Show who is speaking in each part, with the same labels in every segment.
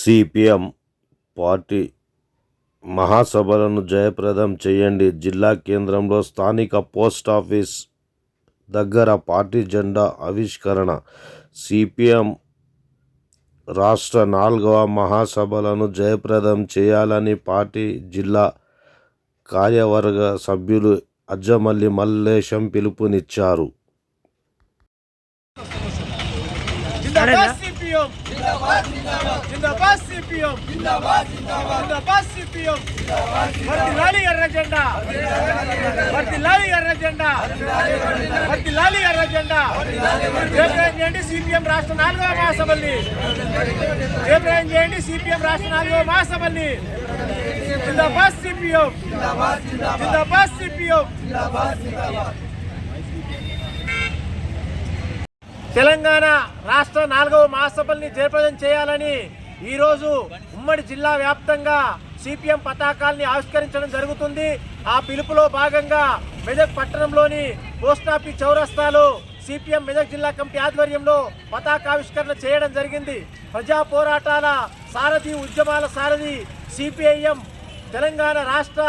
Speaker 1: CPM party మహాసభలను జయప్రదం చేయండి. జిల్లా కేంద్రంలో స్థానిక పోస్ట్ ఆఫీస్ దగ్గర పార్టీ జెండా ఆవిష్కరణ. సిపిఎం రాష్ట్ర నాలుగవ మహాసభలను జయప్రదం చేయాలని పార్టీ జిల్లా కార్యవర్గ సభ్యులు అజ్జమల్లి మల్లేశం పిలుపునిచ్చారు.
Speaker 2: సిపిఎం. జిందాబాద్ సిపిఎం. జిందాబాద్ సిపిఎం. వర్తి లాలి ఎర్ర జెండా వర్తి లాలి ఎర్ర జెండా వర్తి లాలి ఎర్ర జెండా జయప్రయం చేయండి సిపిఎం రాష్ట్ర నాలుగవ మహాసభల్ని. జయప్రయం చేయండి సిపిఎం రాష్ట్ర నాలుగవ మహాసభల్ని. జిందాబాద్ సిపిఎం. జిందాబాద్ సిపిఎం. జిందాబాద్ తెలంగాణ రాష్ట్ర నాలుగవ మహాసభల్ని జయప్రదం చేయాలని ఈరోజు ఉమ్మడి జిల్లా వ్యాప్తంగా సిపిఎం పతాకాల్ని ఆవిష్కరించడం జరుగుతుంది. ఆ పిలుపులో భాగంగా మెదక్ పట్టణంలోని పోస్టాఫీస్ చౌరస్తాలో సిపిఎం మెదక్ జిల్లా కమిటీ ఆధ్వర్యంలో పతాకావిష్కరణ చేయడం జరిగింది. ప్రజా పోరాటాల సారథి ఉద్యమాల సారథి సిపిఐఎం తెలంగాణ రాష్ట్ర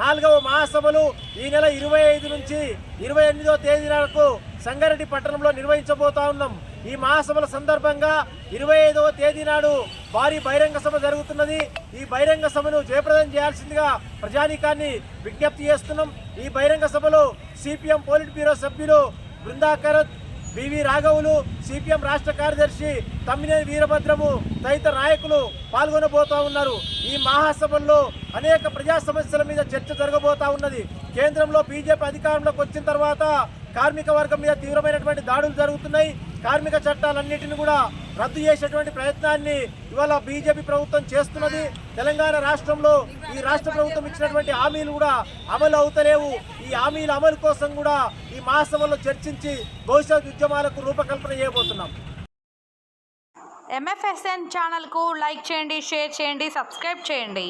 Speaker 2: నాలుగవ మహాసభలు ఈ నెల ఇరవై ఐదు నుంచి ఇరవై ఎనిమిదో తేదీ వరకు సంగారెడ్డి పట్టణంలో నిర్వహించబోతా ఉన్నాం. ఈ మహాసభల సందర్భంగా ఇరవై ఐదవ తేదీ నాడు భారీ బహిరంగ సభ జరుగుతున్నది. ఈ బహిరంగ సభను జయప్రదం చేయాల్సిందిగా ప్రజానీకాన్ని విజ్ఞప్తి చేస్తున్నాం. ఈ బహిరంగ సభలో సిపిఎం పోలిట్ బ్యూరో సభ్యులు బృందాకరత్ బివి రాఘవులు సిపిఎం రాష్ట్ర కార్యదర్శి తమ్మినేని వీరభద్రము తదితర నాయకులు పాల్గొనబోతా ఉన్నారు. ఈ మహాసభల్లో అనేక ప్రజా సమస్యల మీద చర్చ జరగబోతా ఉన్నది. కేంద్రంలో బీజేపీ అధికారంలోకి వచ్చిన తర్వాత కార్మిక వర్గం మీద తీవ్రమైనటువంటి దాడులు జరుగుతున్నాయి. కార్మిక చట్టాలన్నింటిని కూడా రద్దు చేసేటువంటి ప్రయత్నాన్ని ఇవాళ బీజేపీ ప్రభుత్వం చేస్తున్నది. తెలంగాణ రాష్ట్రంలో ఈ రాష్ట్ర ప్రభుత్వం ఇచ్చినటువంటి హామీలు కూడా అమలు అవుతలేవు. ఈ హామీల అమలు కోసం కూడా ఈ మహాసభలో చర్చించి భవిష్యత్ ఉద్యమాలకు రూపకల్పన చేయబోతున్నాం.
Speaker 3: ఎంఎఫ్ఎస్ఎన్ ఛానల్కు లైక్ చేయండి షేర్ చేయండి సబ్స్క్రైబ్ చేయండి.